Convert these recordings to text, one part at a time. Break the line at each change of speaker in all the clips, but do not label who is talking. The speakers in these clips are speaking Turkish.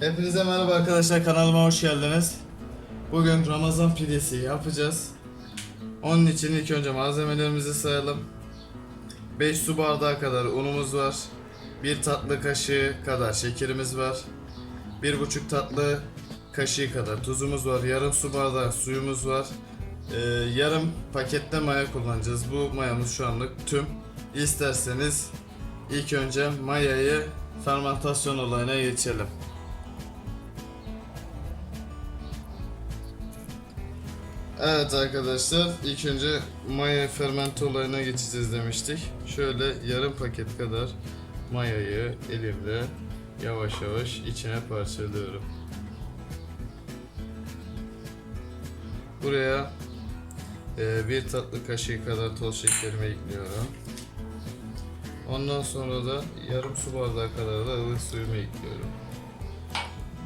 Hepinize merhaba arkadaşlar kanalıma hoş geldiniz. Bugün Ramazan pidesi yapacağız. Onun için ilk önce malzemelerimizi sayalım. 5 su bardağı kadar unumuz var. 1 tatlı kaşığı kadar şekerimiz var. 1,5 tatlı kaşığı kadar tuzumuz var. Yarım su bardağı suyumuz var. Ee, yarım pakette maya kullanacağız. Bu mayamız şu anlık tüm. İsterseniz ilk önce mayayı fermentasyon olayına geçelim. Evet arkadaşlar ilk önce maya fermente olayına geçeceğiz demiştik. Şöyle yarım paket kadar mayayı elimle yavaş yavaş içine parçalıyorum. Buraya e, bir tatlı kaşığı kadar toz şekerimi ekliyorum. Ondan sonra da yarım su bardağı kadar da ılık suyumu ekliyorum.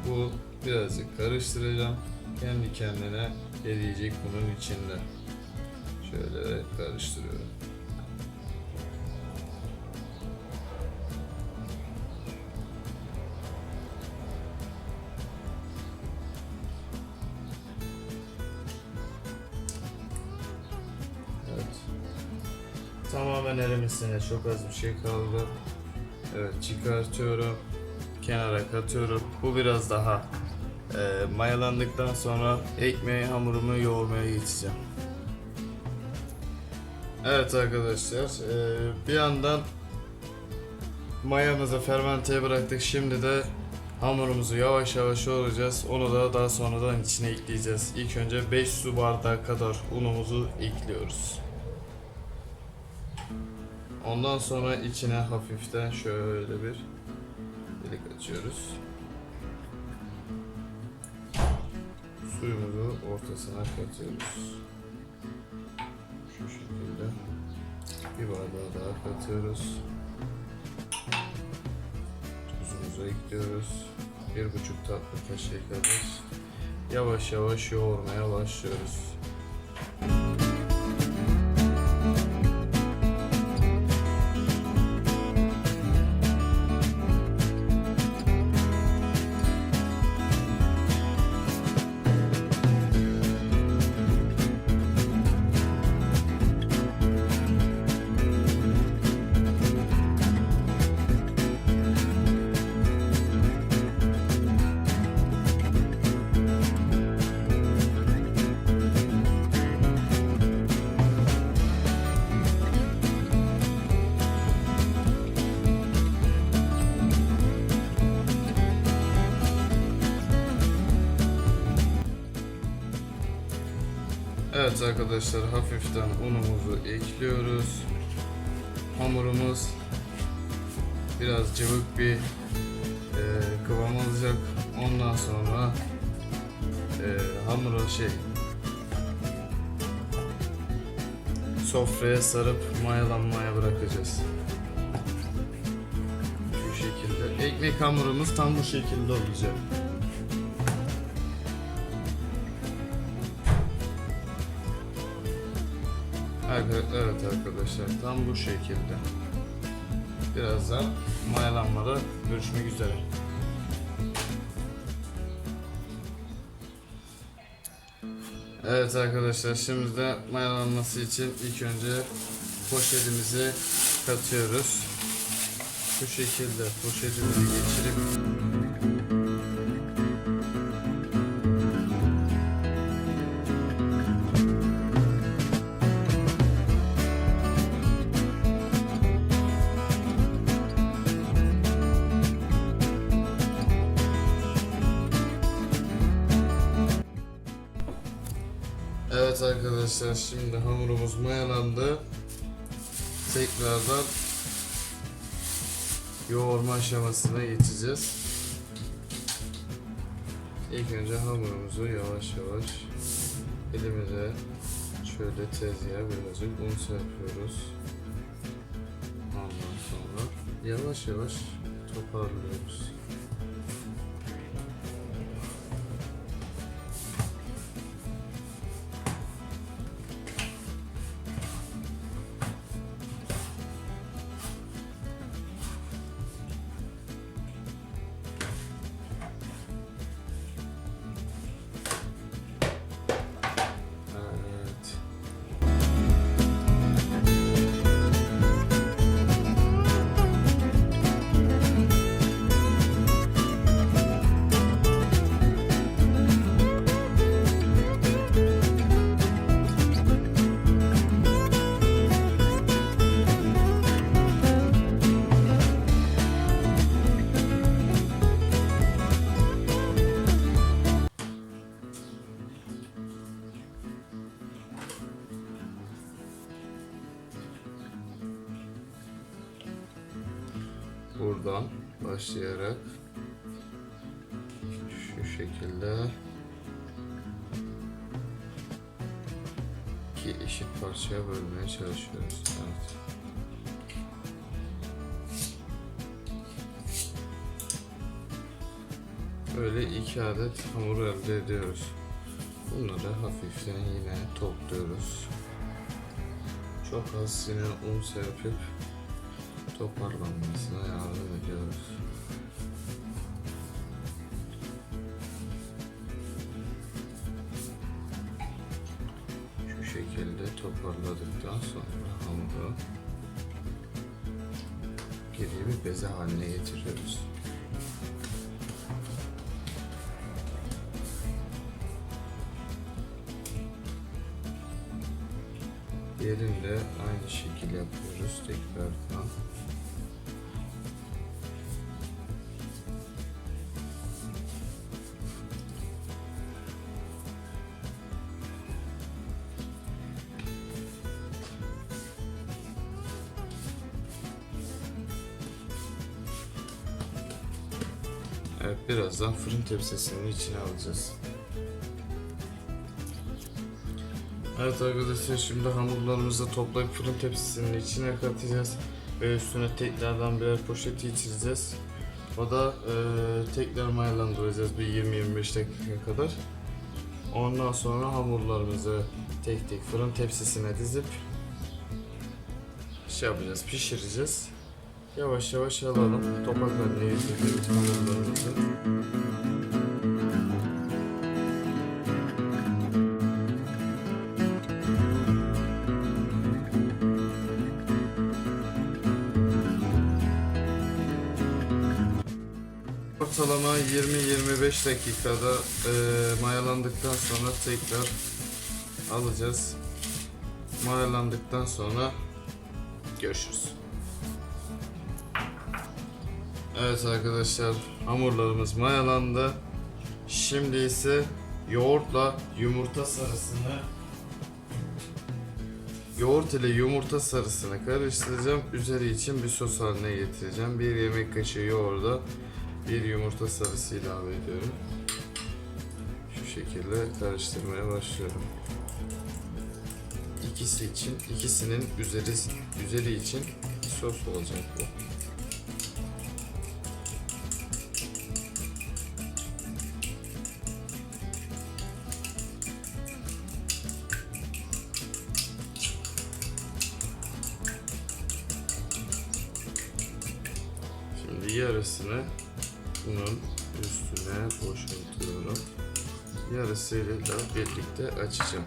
Bu birazcık karıştıracağım. Kendi kendine eriyecek bunun içinde. Şöyle karıştırıyorum. Evet. Tamamen erimesine çok az bir şey kaldı. Evet çıkartıyorum. Kenara katıyorum. Bu biraz daha e, mayalandıktan sonra ekmeği hamurumu yoğurmaya geçeceğim. Evet arkadaşlar e, bir yandan mayamızı fermenteye bıraktık. Şimdi de hamurumuzu yavaş yavaş yoğuracağız. Onu da daha sonradan içine ekleyeceğiz. İlk önce 5 su bardağı kadar unumuzu ekliyoruz. Ondan sonra içine hafiften şöyle bir delik açıyoruz. Suyumuzu ortasına katıyoruz. Şu şekilde. Bir bardağı daha katıyoruz. Tuzumuzu ekliyoruz. Bir buçuk tatlı kaşığı kadar. Yavaş yavaş yoğurmaya başlıyoruz. Evet arkadaşlar hafiften unumuzu ekliyoruz. Hamurumuz biraz cıvık bir e, kıvam alacak. Ondan sonra e, hamuru şey sofraya sarıp mayalanmaya bırakacağız. Bu şekilde. Ekmek hamurumuz tam bu şekilde olacak. Evet arkadaşlar tam bu şekilde. Birazdan mayalanmada görüşmek üzere. Evet arkadaşlar şimdi de mayalanması için ilk önce poşetimizi katıyoruz. Bu şekilde poşetimizi geçirip Evet arkadaşlar şimdi hamurumuz mayalandı. Tekrardan yoğurma aşamasına geçeceğiz. İlk önce hamurumuzu yavaş yavaş elimize şöyle tezgaha birazcık un serpiyoruz. Ondan sonra yavaş yavaş toparlıyoruz. Buradan başlayarak şu şekilde iki eşit parçaya bölmeye çalışıyoruz. Evet. Böyle iki adet hamur elde ediyoruz. Bunları hafiften yine topluyoruz. Çok az yine un serpip toparlanmasına yardım ediyoruz. Şu şekilde toparladıktan sonra hamuru geriye bir beze haline getiriyoruz. Diğerini de aynı şekilde yapıyoruz tekrardan. Evet birazdan fırın tepsisinin içine alacağız. Evet arkadaşlar şimdi hamurlarımızı toplayıp fırın tepsisinin içine katacağız ve üstüne tekrardan birer poşet geçireceğiz. O da e, tekrar mayalandıracağız bir 20-25 dakika kadar. Ondan sonra hamurlarımızı tek tek fırın tepsisine dizip şey yapacağız, pişireceğiz. Yavaş yavaş alalım. Topak haline getirdiğimiz hamurlarımızı. Ortalama 20-25 dakikada e, mayalandıktan sonra tekrar alacağız. Mayalandıktan sonra görüşürüz. Evet arkadaşlar hamurlarımız mayalandı. Şimdi ise yoğurtla yumurta sarısını Yoğurt ile yumurta sarısını karıştıracağım. Üzeri için bir sos haline getireceğim. Bir yemek kaşığı yoğurda bir yumurta sarısı ilave ediyorum. Şu şekilde karıştırmaya başlıyorum. İkisi için, ikisinin üzeri üzeri için sos olacak bu. Yarısını bunun üstüne boşaltıyorum. Yarısıyla birlikte açacağım.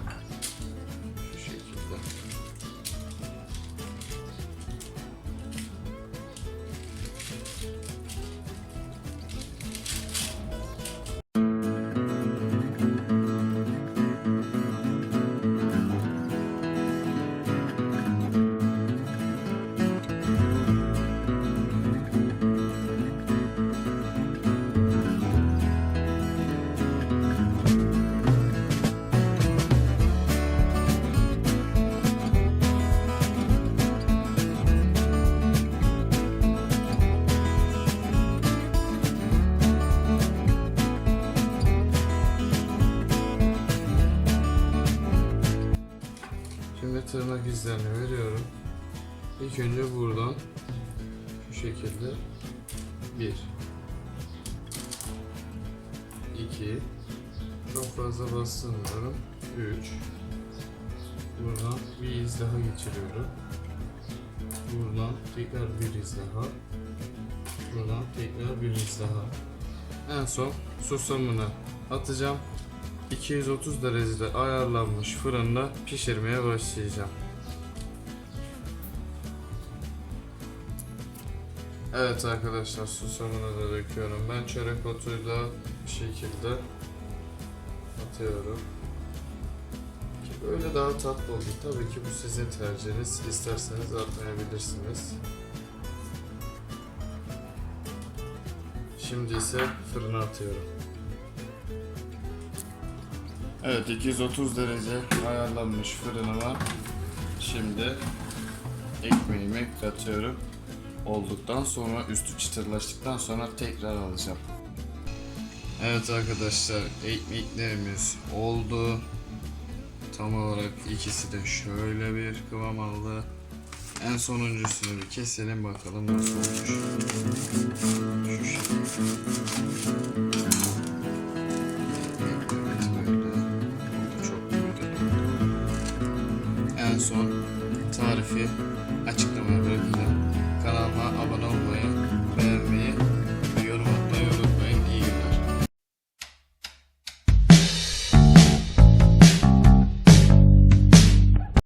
Şimdi tırnak izlerini veriyorum. İlk önce buradan şu şekilde bir, iki, çok fazla bastırmıyorum. Üç, buradan bir iz daha geçiriyorum. Buradan tekrar bir iz daha. Buradan tekrar bir iz daha. En son susamını atacağım. 230 derecede ayarlanmış fırında pişirmeye başlayacağım. Evet arkadaşlar susamını da döküyorum. Ben çörek otuyla bir şekilde atıyorum. Ki böyle daha tatlı olur. Tabii ki bu sizin tercihiniz. İsterseniz atmayabilirsiniz. Şimdi ise fırına atıyorum. Evet 230 derece ayarlanmış fırınıma şimdi ekmeğimi katıyorum olduktan sonra üstü çıtırlaştıktan sonra tekrar alacağım. Evet arkadaşlar ekmeklerimiz oldu. Tam olarak ikisi de şöyle bir kıvam aldı. En sonuncusunu bir keselim bakalım nasıl olmuş. Şu şekilde. Son tarifi